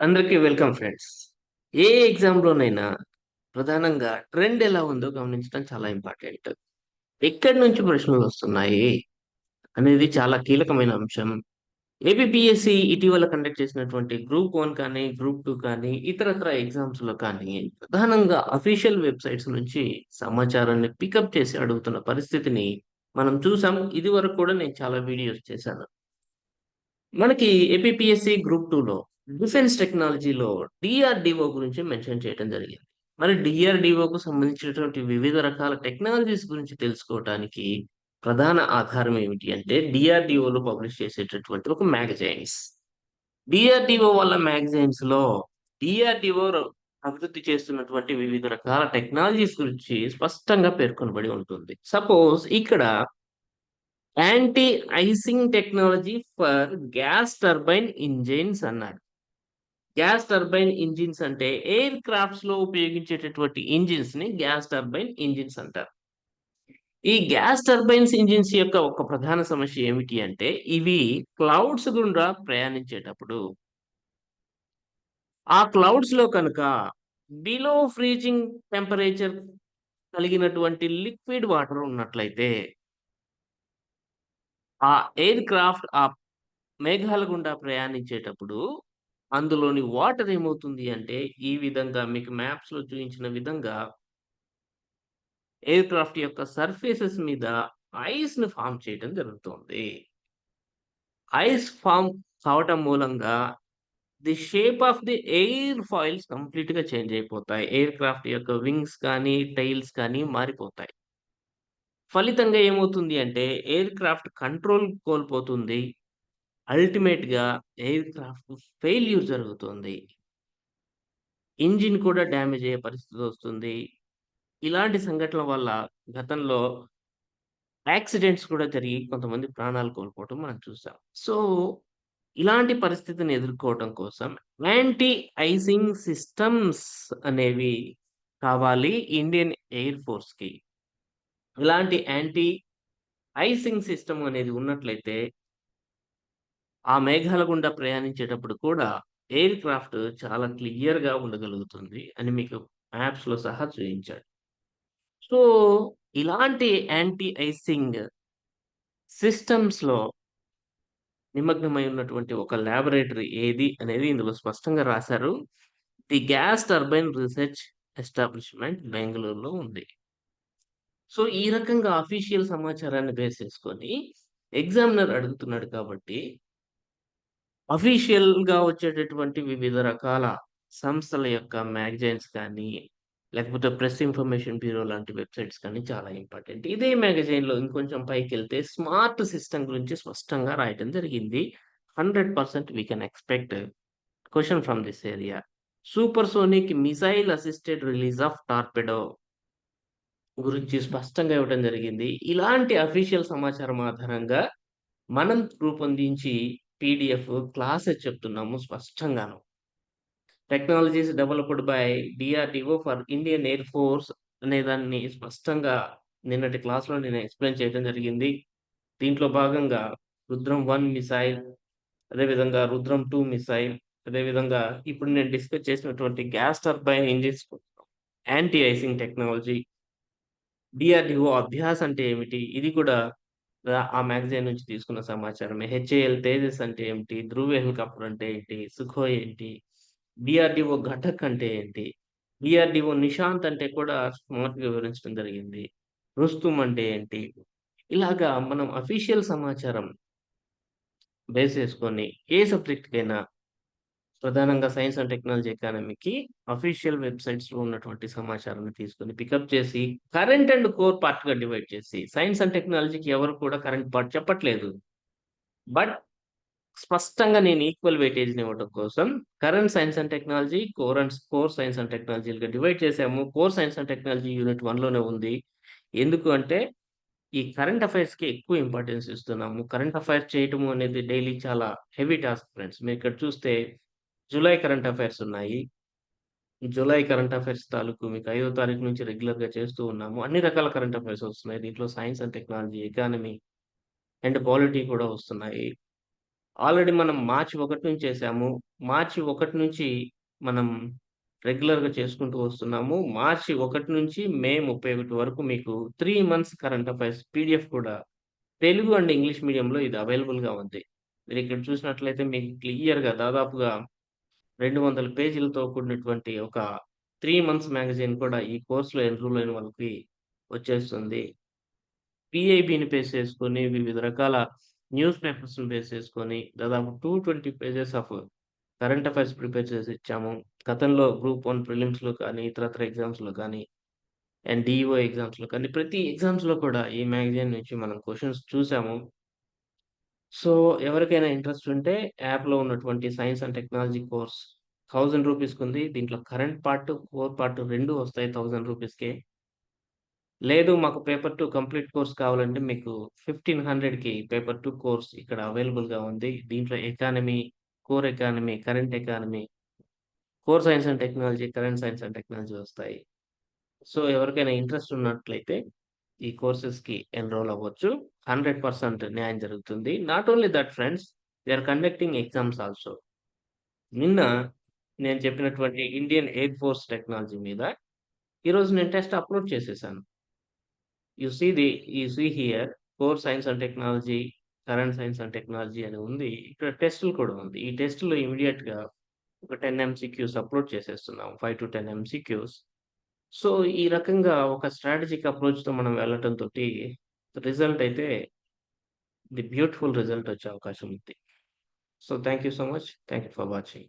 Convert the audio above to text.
అందరికీ welcome friends. ఏ ఎగ్జామ్‌లోనైనా ప్రధానంగా trend ఎలా ఉందో గమనించడం చాలా ఇంపార్టెంట్. ఎక్కడి నుంచి ప్రశ్నలు వస్తున్నాయి అనేది చాలా కీలకమైన అంశం. ఏబిపిఎస్సి ఇటీవల కండక్ట్ చేసినటువంటి గ్రూప్ వన్ కానీ, గ్రూప్ టూ కానీ, ఇతరత్ర ఎగ్జామ్స్‌లో కానీ ప్రధానంగా అఫీషియల్ వెబ్‌సైట్స్ నుంచి సమాచారాన్ని పికప్ చేసి అడుగుతున్న పరిస్థితిని మనం చూసాం. ఇదివరకు కూడా నేను చాలా వీడియోస్ చేశాను. మనకి ఏపీపీఎస్సీ గ్రూప్ టూలో డిఫెన్స్ టెక్నాలజీలో డిఆర్డిఓ గురించి మెన్షన్ చేయడం జరిగింది. మరి డిఆర్డిఓకు సంబంధించినటువంటి వివిధ రకాల టెక్నాలజీస్ గురించి తెలుసుకోవటానికి ప్రధాన ఆధారం ఏమిటి అంటే డిఆర్డిఓలో పబ్లిష్ చేసేటటువంటి ఒక మ్యాగజైన్స్. డిఆర్డిఓ వాళ్ళ మ్యాగజైన్స్లో డిఆర్డిఓ అభివృద్ధి చేస్తున్నటువంటి వివిధ రకాల టెక్నాలజీస్ గురించి స్పష్టంగా పేర్కొనబడి ఉంటుంది. సపోజ్ ఇక్కడ anti icing technology for gas turbine engines అన్నారు. గ్యాస్ టర్బైన్ ఇంజిన్స్ అంటే ఎయిర్ క్రాఫ్ట్స్లో ఉపయోగించేటటువంటి ఇంజిన్స్ని గ్యాస్ టర్బైన్ ఇంజిన్స్ అంటారు. ఈ గ్యాస్ టర్బైన్స్ ఇంజిన్స్ యొక్క ఒక ప్రధాన సమస్య ఏమిటి అంటే ఇవి క్లౌడ్స్ గుండా ప్రయాణించేటప్పుడు ఆ క్లౌడ్స్లో కనుక బిలో ఫ్రీజింగ్ టెంపరేచర్ కలిగినటువంటి లిక్విడ్ వాటర్ ఉన్నట్లయితే ఆ ఎయిర్ క్రాఫ్ట్ ఆ మేఘాల గుండా ప్రయాణించేటప్పుడు అందులోని వాటర్ ఏమవుతుంది అంటే ఈ విధంగా మీకు మ్యాప్స్‌లో చూపించిన విధంగా ఎయిర్ క్రాఫ్ట్ యొక్క సర్ఫేసెస్ మీద ఐస్ని ఫామ్ చేయడం జరుగుతుంది. ఐస్ ఫామ్ కావటం మూలంగా the shape of the airfoils కంప్లీట్‌గా చేంజ్ అయిపోతాయి. ఎయిర్ క్రాఫ్ట్ యొక్క వింగ్స్ కానీ, టైల్స్ కానీ మారిపోతాయి. ఫలితంగా ఏమవుతుంది అంటే ఎయిర్ క్రాఫ్ట్ కంట్రోల్ కోల్పోతుంది. అల్టిమేట్‌గా ఎయిర్ క్రాఫ్ట్ ఫెయిల్యూర్ జరుగుతుంది. ఇంజిన్ కూడా డ్యామేజ్ అయ్యే పరిస్థితి వస్తుంది. ఇలాంటి సంఘటనల వల్ల గతంలో యాక్సిడెంట్స్ కూడా జరిగి కొంతమంది ప్రాణాలు కోల్పోవటం మనం చూసాం. సో, ఇలాంటి పరిస్థితిని ఎదుర్కోవటం కోసం యాంటీ ఐసింగ్ సిస్టమ్స్ అనేవి కావాలి ఇండియన్ ఎయిర్ ఫోర్స్‌కి. ఇలాంటి యాంటీ ఐసింగ్ సిస్టమ్ అనేది ఉన్నట్లయితే ఆ మేఘాల గుండా ప్రయాణించేటప్పుడు కూడా ఎయిర్ క్రాఫ్ట్ చాలా క్లియర్‌గా ఉండగలుగుతుంది అని మీకు మ్యాప్స్‌లో సహా చూపించాడు సో, ఇలాంటి యాంటీ ఐసింగ్ సిస్టమ్స్‌లో నిమగ్నమై ఉన్నటువంటి ఒక ల్యాబొరేటరీ ఏది అనేది ఇందులో స్పష్టంగా రాశారు. The gas turbine research establishment బెంగళూరులో ఉంది. సో, ఈ రకంగా అఫీషియల్ సమాచారాన్ని బేస్ చేసుకొని ఎగ్జామినర్ అడుగుతున్నాడు కాబట్టి అఫీషియల్‌గా వచ్చేటటువంటి వివిధ రకాల సంస్థల యొక్క మ్యాగజైన్స్ కానీ, లేకపోతే ప్రెస్ ఇన్ఫర్మేషన్ బ్యూరో లాంటి వెబ్‌సైట్స్ కానీ చాలా ఇంపార్టెంట్. ఇదే మ్యాగజైన్‌లో ఇంకొంచెం పైకెళ్తే స్మార్ట్ సిస్టమ్ గురించి స్పష్టంగా రాయటం జరిగింది. 100% we can expect question from this area. Supersonic missile assisted release of torpedo గురించి స్పష్టంగా ఇవ్వటం జరిగింది. ఇలాంటి అఫీషియల్ సమాచారం ఆధారంగా మనం రూపొందించి పీడీఎఫ్ క్లాసెస్ చెప్తున్నాము స్పష్టంగాను. Technologies developed by DRDO for Indian air force అనే దాన్ని స్పష్టంగా నిన్నటి క్లాస్‌లో నేను ఎక్స్‌ప్లెయిన్ చేయడం జరిగింది. దీంట్లో భాగంగా రుద్రం వన్ మిసైల్, అదేవిధంగా రుద్రం టూ మిసైల్, అదేవిధంగా ఇప్పుడు నేను డిస్కస్ చేసినటువంటి gas turbine engines anti icing technology. DRDO Abhyas అంటే ఏమిటి? ఇది కూడా ఆ మ్యాగజైన్ నుంచి తీసుకున్న సమాచారమే. హెచ్ఏఎల్ తేజస్ అంటే ఏమిటి? ధ్రువ్ హెలికాప్టర్ అంటే ఏంటి? సుఖోయ్ ఏంటి? డీఆర్‌డీఓ ఘటక్ అంటే ఏంటి? డీఆర్‌డీఓ నిశాంత్ అంటే కూడా స్మార్ట్‌గా వివరించడం జరిగింది. రుస్తుం అంటే ఏంటి? ఇలాగా మనం అఫీషియల్ సమాచారం బేస్ చేసుకొని ఏ సబ్జెక్ట్‌కైనా ప్రధానంగా సైన్స్ అండ్ టెక్నాలజీ ఎకానమీకి అఫీషియల్ వెబ్‌సైట్స్‌లో ఉన్నటువంటి సమాచారాన్ని తీసుకొని పికప్ చేసి కరెంట్ అండ్ కోర్ పార్ట్‌గా డివైడ్ చేసి సైన్స్ అండ్ టెక్నాలజీకి ఎవరు కూడా కరెంట్ పార్ట్ చెప్పట్లేదు. బట్ స్పష్టంగా నేను ఈక్వల్ వెయిటేజ్‌ని ఇవ్వడం కోసం current science and technology, core and core science and టెక్నాలజీలుగా divide చేసాము. Core science and technology unit వన్లోనే ఉంది. ఎందుకు అంటే ఈ కరెంట్ అఫైర్స్‌కి ఎక్కువ ఇంపార్టెన్స్ ఇస్తున్నాము. కరెంట్ అఫైర్స్ చేయటము అనేది డైలీ చాలా హెవీ టాస్క్ ఫ్రెండ్స్. మీరు ఇక్కడ చూస్తే జులై కరెంట్ అఫైర్స్ ఉన్నాయి. జూలై కరెంట్ అఫైర్స్ తాలూకు మీకు ఐదో తారీఖు నుంచి రెగ్యులర్‌గా చేస్తూ ఉన్నాము. అన్ని రకాల కరెంట్ అఫైర్స్ వస్తున్నాయి. దీంట్లో science and technology, economy and polity కూడా వస్తున్నాయి. ఆల్రెడీ మనం మార్చి ఒకటి నుంచి చేసాము. మార్చి ఒకటి నుంచి మనం రెగ్యులర్‌గా చేసుకుంటూ వస్తున్నాము. మార్చి ఒకటి నుంచి మే 31 వరకు మీకు three months current affairs PDF కూడా తెలుగు అండ్ ఇంగ్లీష్ మీడియంలో ఇది అవైలబుల్‌గా ఉంది. మీరు ఇక్కడ చూసినట్లయితే మీకు క్లియర్‌గా దాదాపుగా 200 పేజీలతో కూడినటువంటి ఒక త్రీ మంత్స్ మ్యాగజైన్ కూడా ఈ కోర్సులో ఎన్రోల్ అయిన వాళ్ళకి వచ్చేస్తుంది. పిఐబిని బేస్ చేసుకొని వివిధ రకాల న్యూస్ పేపర్స్‌ని బేస్ చేసుకొని దాదాపు 220 pages of current affairs prepare చేసి ఇచ్చాము. గతంలో గ్రూప్ వన్ ప్రిలిమ్స్‌లో కానీ, ఇతరత్ర ఎగ్జామ్స్‌లో కానీ, అండ్ డీఈఓ ఎగ్జామ్స్‌లో కానీ ప్రతి ఎగ్జామ్స్‌లో కూడా ఈ మ్యాగజైన్ నుంచి మనం క్వశ్చన్స్ చూసాము. సో, ఎవరికైనా ఇంట్రెస్ట్ ఉంటే యాప్‌లో ఉన్నటువంటి సైన్స్ అండ్ టెక్నాలజీ కోర్స్ రూ. 1000 ఉంది. దీంట్లో కరెంట్ పార్ట్, కోర్ పార్ట్ రెండు వస్తాయి థౌజండ్ రూపీస్కే లేదు మాకు పేపర్ 2 కంప్లీట్ కోర్స్ కావాలంటే మీకు 1500కి పేపర్ 2 కోర్స్ ఇక్కడ అవైలబుల్‌గా ఉంది. దీంట్లో economy, core economy, current economy, core science and technology, current science and technology వస్తాయి. సో, ఎవరికైనా ఇంట్రెస్ట్ ఉన్నట్లయితే ఈ కోర్సెస్‌కి ఎన్రోల్ అవ్వచ్చు. 100% న్యాయం జరుగుతుంది. Not only that friends they are conducting exams also. నిన్న నేను చెప్పినటువంటి ఇండియన్ ఎయిర్ ఫోర్స్ టెక్నాలజీ మీద ఈరోజు నేను టెస్ట్ అప్‌లోడ్ చేసేసాను. You see the you see here core science and technology, current science and technology అని ఉంది. ఇక్కడ టెస్టులు కూడా ఉంది. ఈ టెస్టులు ఇమీడియట్గా ఒక 10 ఎంసీక్యూస్ అప్‌లోడ్ చేసేస్తున్నాం. 5-10 ఎంసీక్యూస్. సో, ఈ రకంగా ఒక స్ట్రాటజిక్ అప్రోచ్‌తో మనం వెళ్ళటంతోటి రిజల్ట్ అయితే ది బ్యూటిఫుల్ రిజల్ట్ వచ్చే అవకాశం ఉంది. So, thank you so much. Thank you for watching.